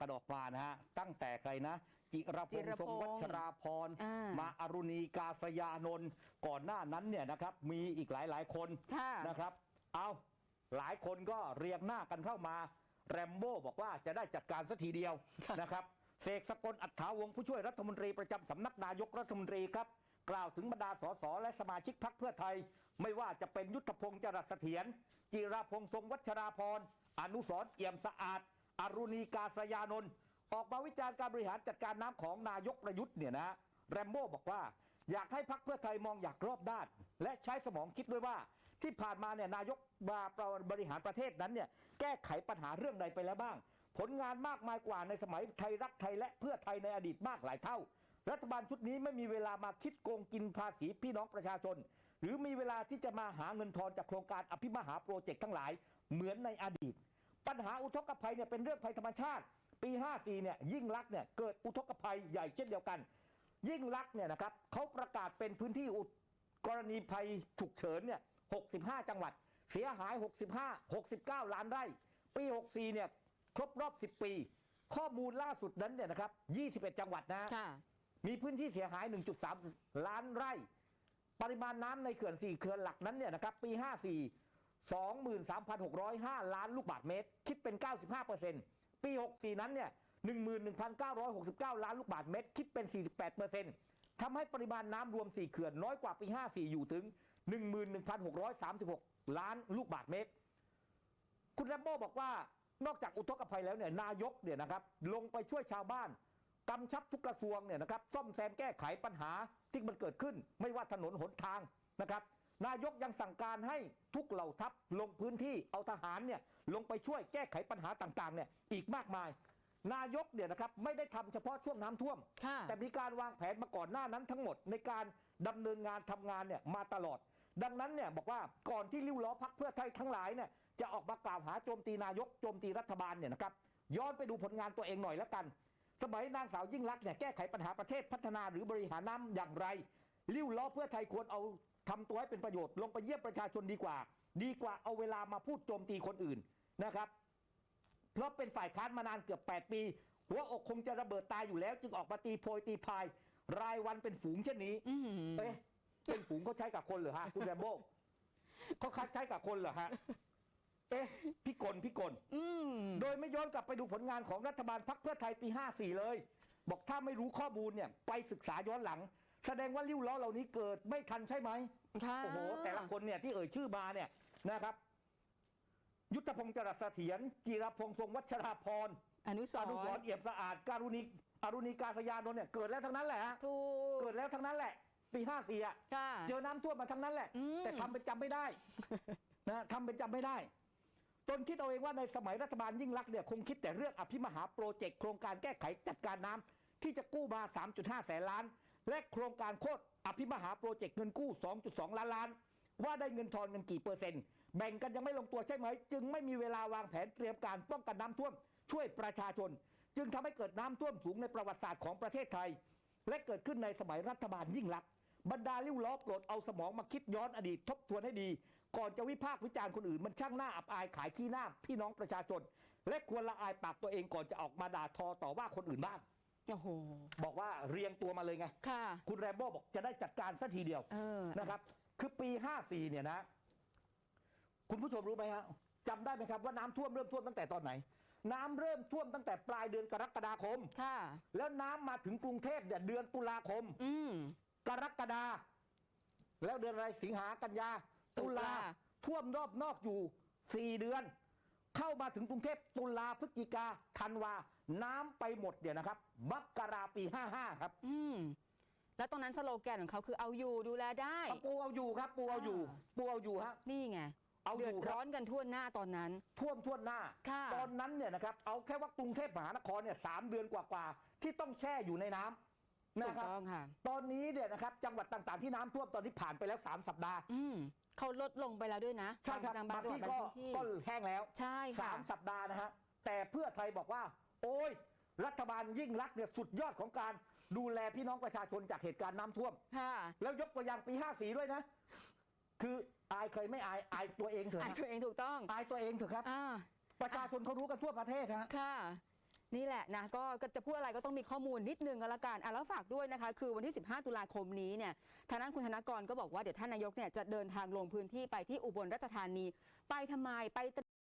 กันออกมานะฮะตั้งแต่ใครนะ จิรพจิงรษ์ทรงพงษ์วัชราพรอ่ามมาอรุณีกาสยานนท์ก่อนหน้านั้นเนี่ยนะครับมีอีกหลายหลายๆคนค่ะ นะครับ เอาหลายคนก็เรียงหน้ากันเข้ามา แรมโบ้บอกว่าจะได้จัดการสักทีเดียวนะครับเสกสกลอัฏฐาวงศ์ผู้ช่วยรัฐมนตรีประจำสำนักนายกรัฐมนตรีครับ กล่าวถึงบรรดาสสและสมาชิกพรรคเพื่อไทย ไม่ว่าจะเป็นยุทธพงศ์จรัสเสถียรจิราพงษ์ทรงวัชราพรอนุสรณ์เอี่ยมสะอาด อรุณีกาสยานนท์ออกมาวิจารณ์การบริหารจัดการน้ำของนายกประยุทธ์เนี่ยนะแรมโบ้บอกว่าอยากให้พักเพื่อไทยมองอยากรอบด้าน และใช้สมองคิดด้วยว่า ที่ผ่านมาเนี่ยนายกมาบริหารประเทศนั้นเนี่ยแก้ไขปัญหาเรื่องใดไปแล้วบ้าง ผลงานมากมายกว่าในสมัยไทยรักไทยและเพื่อไทยในอดีตมากหลายเท่า รัฐบาลชุดนี้ไม่มีเวลามาคิดโกงกินภาษีพี่น้องประชาชน หรือมีเวลาที่จะมาหาเงินทอนจากโครงการอภิมหาโปรเจกต์ทั้งหลายเหมือนในอดีต ปัญหาอุทกภัยเนี่ยเป็นเรื่องภัยธรรมชาติ ปี 54เนี่ยยิ่งลักษณ์เนี่ยเกิดอุทกภัยใหญ่เช่นเดียวกัน ยิ่งลักษณ์เนี่ยนะครับเขาประกาศเป็นพื้นที่อุกรณีภัยฉุกเฉินเนี่ย65 จังหวัด เสียหาย 65 69 ล้านไร่ ปี 64เนี่ยครบรอบ 10 ปี ข้อมูลล่าสุดนั้นเนี่ยนะครับ21 จังหวัดนะค่ะมีพื้นที่เสียหาย 1.3 ล้านไร่ ปริมาณน้ำในเขื่อน 4 เขื่อนหลักนั้นเนี่ยนะครับปี 54 23,605 ล้านลูกบาศก์เมตร คิดเป็น 95%ปี 64 นั้นเนี่ย 11,969 ล้านลูกบาศก์เมตร คิดเป็น 48%ทำให้ปริมาณน้ำรวม 4 เขื่อนน้อยกว่าปี 54 อยู่ถึง 11,636 ล้านลูกบาศก์เมตร คุณแรมโบ้บอกว่านอกจากอุทกภัยแล้วเนี่ยนายกเนี่ยนะครับลงไปช่วยชาวบ้านกำชับทุกกระทรวงเนี่ยนะครับซ่อมแซมแก้ไขปัญหาที่มันเกิดขึ้น ไม่ว่าถนนหนทางนะครับ นายกยังสั่งการให้ทุกเหล่าทัพลงพื้นที่เอาทหารเนี่ยลงไปช่วยแก้ไขปัญหาต่างๆเนี่ยอีกมากมาย นายกเนี่ยนะครับไม่ได้ทำเฉพาะช่วงน้ำท่วมค่ะแต่มีการวางแผนมาก่อนหน้านั้นทั้งหมดในการดำเนินงานทำงานเนี่ยมาตลอด ดังนั้นเนี่ยบอกว่าก่อนที่ริ้วล้อพักเพื่อไทยทั้งหลายเนี่ยจะออกมากล่าวหาโจมตีนายกโจมตีรัฐบาลเนี่ยนะครับย้อนไปดูผลงานตัวเองหน่อยแล้วกัน สมัยนางสาวยิ่งลักษณ์เนี่ยแก้ไขปัญหาประเทศพัฒนาหรือบริหารน้ำอย่างไรริ้วล้อเพื่อไทยควรเอา ทำตัวให้เป็นประโยชน์ลงไปเยี่ยมประชาชนดีกว่า ดีกว่าเอาเวลามาพูดโจมตีคนอื่นนะครับ เพราะเป็นฝ่ายค้านมานานเกือบ 8 ปี หัวอกคงจะระเบิดตายอยู่แล้ว จึงออกมาตีโพยตีพาย รายวันเป็นฝูงเช่นนี้เอ๊ะเป็นฝูงเขาใช้กับคนเหรอฮะคุณแรมโบ้เขาคัดใช้กับคนเหรอฮะเอ๊ะพี่กลพี่กลโดยไม่ย้อนกลับไปดูผลงานของรัฐบาลพักเพื่อไทยปี 54 เลย บอกถ้าไม่รู้ข้อมูลเนี่ย ไปศึกษาย้อนหลัง แสดงว่าริ้วล้อเหล่านี้เกิดไม่ทันใช่ไหมค่ะโอ้โหแต่ละคนเนี่ยที่เอ่ยชื่อมาเนี่ยนะครับ ยุทธพงศ์จรัสเสถียรจีรพงศ์ทรงวัชราพรอนุสอรนุสรณ์ณ์เอี่ยมสะอาดการุณีอรุณีกาสยานนท์เนี่ยเกิดแล้วทั้งนั้นแหละฮะถูก เกิดแล้วทั้งนั้นแหละ ปีห้าสี่อะค่ะเจอน้ำท่วมมาทั้งนั้นแหละ อืม แต่ทำเป็นจำไม่ได้ นะทำเป็นจำไม่ได้ ตนคิดเอาเองว่าในสมัยรัฐบาลยิ่งรักษณ์เนี่ยคงคิดแต่เรื่องอภิมหาโปรเจกต์โครงการแก้ไขจัดการน้ำที่จะกู้มา 3.5 แสนล้าน และโครงการโคตรอภิมหาโปรเจกต์เงินกู้ 2.2 ล้านล้าน ว่าได้เงินทอนกันกี่เปอร์เซ็นต์ แบ่งกันยังไม่ลงตัวใช่ไหม จึงไม่มีเวลาวางแผนเตรียมการป้องกันน้ำท่วม ช่วยประชาชน จึงทำให้เกิดน้ำท่วมสูงในประวัติศาสตร์ของประเทศไทย และเกิดขึ้นในสมัยรัฐบาลยิ่งลักษณ์บรรดาลิ้วล้อโปรดเอาสมองมาคิดย้อนอดีตทบทวนให้ดี ก่อนจะวิพากษ์วิจารณ์คนอื่นมันช่างหน้าอับอายขายขี้หน้าพี่น้องประชาชน และควรละอายปากตัวเองก่อนจะออกมาด่าทอต่อว่าคนอื่นบ้าง โอ้โห บอกว่าเรียงตัวมาเลยไง ค่ะ คุณแรมโบ้บอกจะได้จัดการสักทีเดียวเออ นะครับ คือปี 54 เนี่ยนะ คุณผู้ชมรู้ไหมฮะจำได้ไหมครับว่าน้ำท่วมเริ่มท่วมตั้งแต่ตอนไหน น้ำเริ่มท่วมตั้งแต่ปลายเดือนกรกฎาคม ค่ะ แล้วน้ำมาถึงกรุงเทพเนี่ยเดือนตุลาคม อืม กรกฎาแล้วเดือนอะไรสิงหากันยาตุลาตุลา ท่วมรอบนอกอยู่ 4 เดือน เข้ามาถึงกรุงเทพตุลาพฤศจิกาธันวา น้ำไปหมดเนี่ยนะครับมกราปี 55 ครับอืมแล้วตอนนั้นสโลแกนของเขาคือเอาอยู่ดูแลได้ปูเอาอยู่ครับ ปูเอาอยู่อ่าปูเอาอยู่ฮะ นี่ไงเอาอยู่เดือดครับ ร้อนกันทั่วหน้าตอนนั้น ท่วมท่วมหน้า ค่ะ ตอนนั้นเนี่ยนะครับ เอาแค่ว่ากรุงเทพมหานครเนี่ยสามเดือนกว่าๆ ที่ต้องแช่อยู่ในน้ำนะถูกครับ ต้องค่ะ ตอนนี้เนี่ยนะครับจังหวัดต่างๆที่น้ำท่วมตอนนี้ผ่านไปแล้ว 3 สัปดาห์ อืม เขาลดลงไปแล้วด้วยนะใช่ครับบางบางจังหวัดที่บางก็พื้นที่ ก็แห้งแล้วใช่ค่ะ สามสัปดาห์นะฮะแต่เพื่อไทยบอกว่า โอ้ย รัฐบาลยิ่งรักษณ์เนี่ยสุดยอดของการดูแลพี่น้องประชาชนจากเหตุการณ์น้ำท่วม ค่ะแล้วยกตัวอย่างปี 54 ด้วยนะ คืออายเคยไม่อายอายตัวเองเถอะอ่านฮะตัวเองถูกต้องอายตัวเองเถอะครับ อ่าประชาชนเขารู้กันทั่วประเทศฮะ ค่ะ นี่แหละนะก็ก็จะพูดอะไรก็ต้องมีข้อมูลนิดนึงก็แล้วกันอะแล้วฝากด้วยนะคะ คือวันที่ 15 ตุลาคมนี้เนี่ยทางด้านคุณธนกรก็บอกว่าเดี๋ยวท่านนายกเนี่ยจะเดินทางลงพื้นที่ไปที่อุบลราชธานี ไปทำไมไป